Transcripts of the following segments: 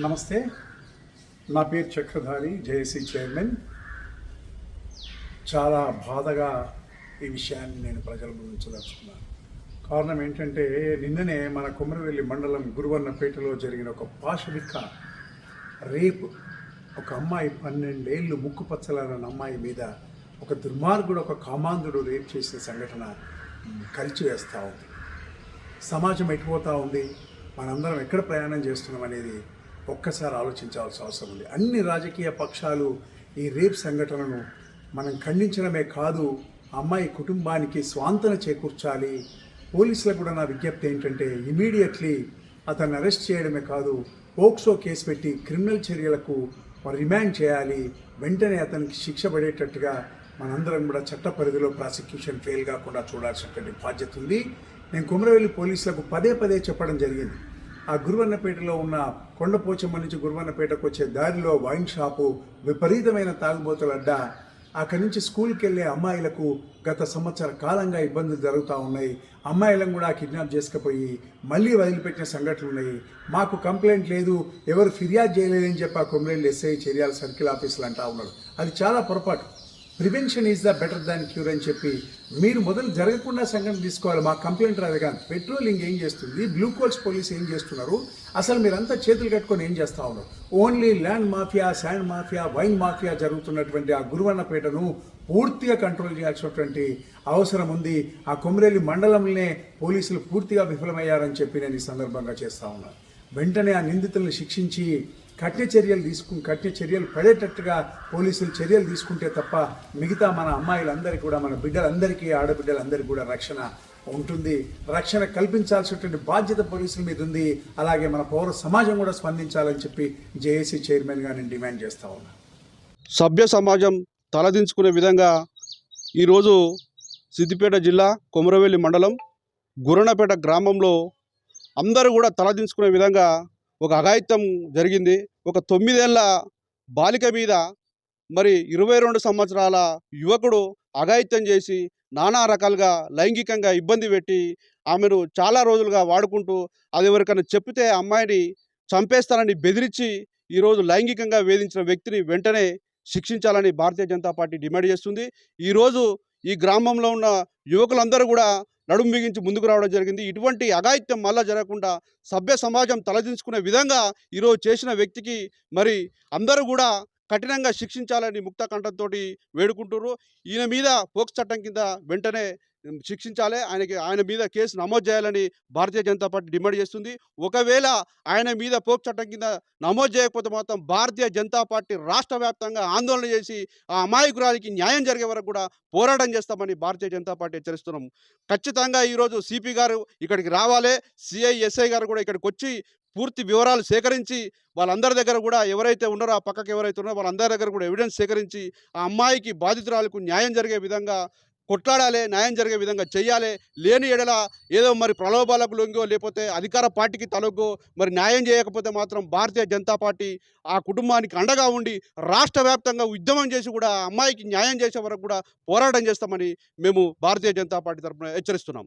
నమస్తే. నా పేరు చక్రధారి జేఏసీ చైర్మన్. చాలా బాధగా ఈ విషయాన్ని నేను ప్రజల గురించదలుచుకున్నాను కారణం ఏంటంటే నిన్ననే మన కుమరవెల్లి మండలం గురువన్నపేటలో జరిగిన ఒక పాశవిక రేపు. ఒక అమ్మాయి పన్నెండేళ్ళు ముక్కు పచ్చలన్న అమ్మాయి మీద ఒక దుర్మార్గుడు ఒక కామాంధుడు రేప్ చేసిన సంఘటన కలిచివేస్తూ ఉంది. సమాజం ఎటుపోతూ ఉంది? మనందరం ఎక్కడ ప్రయాణం చేస్తున్నాం అనేది ఒక్కసారి ఆలోచించాల్సిన అవసరం ఉంది. అన్ని రాజకీయ పక్షాలు ఈ రేప్ సంఘటనను మనం ఖండించడమే కాదు అమ్మాయి కుటుంబానికి స్వాంతన చేకూర్చాలి. పోలీసులకు కూడా నా విజ్ఞప్తి ఏంటంటే ఇమీడియట్లీ అతన్ని అరెస్ట్ చేయడమే కాదు పోక్సో కేసు పెట్టి క్రిమినల్ చర్యలకు రిమాండ్ చేయాలి. వెంటనే అతనికి శిక్ష పడేటట్టుగా మనందరం కూడా చట్ట పరిధిలో ప్రాసిక్యూషన్ ఫెయిల్ కాకుండా చూడాల్సినటువంటి బాధ్యత ఉంది. నేను కుమరవెల్లి పోలీసులకు పదే పదే చెప్పడం జరిగింది. ఆ గురువన్నపేటలో ఉన్న కొండపోచమ్మ నుంచి గురువన్నపేటకు వచ్చే దారిలో వైన్ షాపు విపరీతమైన తాగుబోతుల అడ్డా. అక్కడి నుంచి స్కూల్కి వెళ్ళే అమ్మాయిలకు గత సంవత్సర కాలంగా ఇబ్బందులు జరుగుతూ ఉన్నాయి. అమ్మాయిలను కూడా కిడ్నాప్ చేసుకుపోయి మళ్ళీ వదిలిపెట్టిన సంఘటనలు ఉన్నాయి. మాకు కంప్లైంట్ లేదు ఎవరు ఫిర్యాదు చేయలేదని చెప్పి ఆ కొమరేళ్ళు ఎస్ఐ చర్యాల సర్కిల్ ఆఫీసులు అంటా ఉన్నారు. అది చాలా పొరపాటు. Prevention is the better than cure అని చెప్పి మీరు మొదలు జరగకుండా సంఘటన తీసుకోవాలి. మా కంప్లైంట్ రాదు కానీ పెట్రోలింగ్ ఏం చేస్తుంది? బ్లూ కోల్స్ పోలీస్ ఏం చేస్తున్నారు? అసలు మీరంతా చేతులు కట్టుకొని ఏం చేస్తా ఉన్నారు? Only land mafia sand mafia wine mafia జరుగుతున్నటువంటి ఆ గురువన్నపేటను పూర్తిగా కంట్రోల్ చేయాల్సినటువంటి అవసరం ఉంది. ఆ కొమరేలి మండలంలోనే పోలీసులు పూర్తిగా విఫలమయ్యారని చెప్పి నేను ఈ సందర్భంగా చేస్తా ఉన్నాను వెంటనే ఆ నిందితులను శిక్షించి కఠిన చర్యలు తీసుకు కఠిన చర్యలు పడేటట్టుగా పోలీసులు చర్యలు తీసుకుంటే తప్ప మిగతా మన అమ్మాయిలందరికీ కూడా మన బిడ్డలందరికీ ఆడబిడ్డలందరికీ కూడా రక్షణ ఉంటుంది. రక్షణ కల్పించాల్సినటువంటి బాధ్యత పోలీసుల మీద ఉంది. అలాగే మన పౌర సమాజం కూడా స్పందించాలని చెప్పి జేఏసీ చైర్మన్గా నేను డిమాండ్ చేస్తా ఉన్నా. సభ్య సమాజం తలదించుకునే విధంగా ఈరోజు సిద్దిపేట జిల్లా కొమరవెల్లి మండలం గురణపేట గ్రామంలో అందరూ కూడా తలదించుకునే విధంగా ఒక అఘాయిత్యం జరిగింది. ఒక తొమ్మిదేళ్ళ బాలిక మీద మరి ఇరవై రెండు సంవత్సరాల యువకుడు అఘాయిత్యం చేసి నానా రకాలుగా లైంగికంగా ఇబ్బంది పెట్టి ఆమెను చాలా రోజులుగా వాడుకుంటూ అది ఎవరికైనా చెప్తే ఆ అమ్మాయిని చంపేస్తానని బెదిరించి ఈరోజు లైంగికంగా వేధించిన వ్యక్తిని వెంటనే శిక్షించాలని భారతీయ జనతా పార్టీ డిమాండ్ చేస్తుంది. ఈరోజు ఈ గ్రామంలో ఉన్న యువకులందరూ కూడా నడుము బిగించి ముందుకు రావడం జరిగింది. ఇటువంటి అఘాయిత్యం మళ్ళా జరగకుండా సభ్య సమాజం తలదించుకునే విధంగా ఈరోజు చేసిన వ్యక్తికి మరి అందరూ కూడా కఠినంగా శిక్షించాలని ముక్తకంఠంతో వేడుకుంటున్నారు ఈయన మీద పోక్స్ చట్టం కింద వెంటనే శిక్షించాలి. ఆయనకి ఆయన మీద కేసు నమోదు చేయాలని భారతీయ జనతా పార్టీ డిమాండ్ చేస్తుంది. ఒకవేళ ఆయన మీద పోక్ చట్టం కింద నమోదు చేయకపోతే మాత్రం భారతీయ జనతా పార్టీ రాష్ట్ర వ్యాప్తంగా ఆందోళన చేసి ఆ అమాయకురాలికి న్యాయం జరిగే వరకు కూడా పోరాటం చేస్తామని భారతీయ జనతా పార్టీ హెచ్చరిస్తున్నాం. ఖచ్చితంగా ఈరోజు సిపి గారు ఇక్కడికి రావాలి. సిఐ ఎస్ఐ గారు కూడా ఇక్కడికి వచ్చి పూర్తి వివరాలు సేకరించి వాళ్ళందరి దగ్గర కూడా ఎవరైతే ఉన్నారో ఆ పక్కకి ఎవరైతే ఉన్నారో వాళ్ళందరి దగ్గర కూడా ఎవిడెన్స్ సేకరించి ఆ అమ్మాయికి బాధితురాలకు న్యాయం జరిగే విధంగా కొట్లాడాలి న్యాయం జరిగే విధంగా చేయాలి లేని ఎడల ఏదో మరి ప్రలోభాలకు లొంగో లేకపోతే అధికార పార్టీకి తలొగ్గో మరి న్యాయం చేయకపోతే మాత్రం భారతీయ జనతా పార్టీ ఆ కుటుంబానికి అండగా ఉండి రాష్ట్ర వ్యాప్తంగా ఉద్యమం చేసి కూడా అమ్మాయికి న్యాయం చేసే వరకు కూడా పోరాటం చేస్తామని మేము భారతీయ జనతా పార్టీ తరఫున హెచ్చరిస్తున్నాం.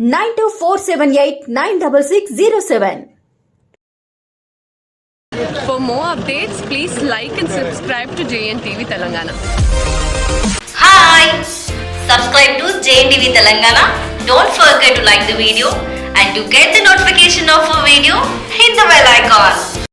Nine two four seven eight nine double six zero seven For more updates, please like and subscribe to JNTV Telangana. Hi! Subscribe to JNTV Telangana. Don't forget to like the video and to get the notification of a video, hit the bell icon.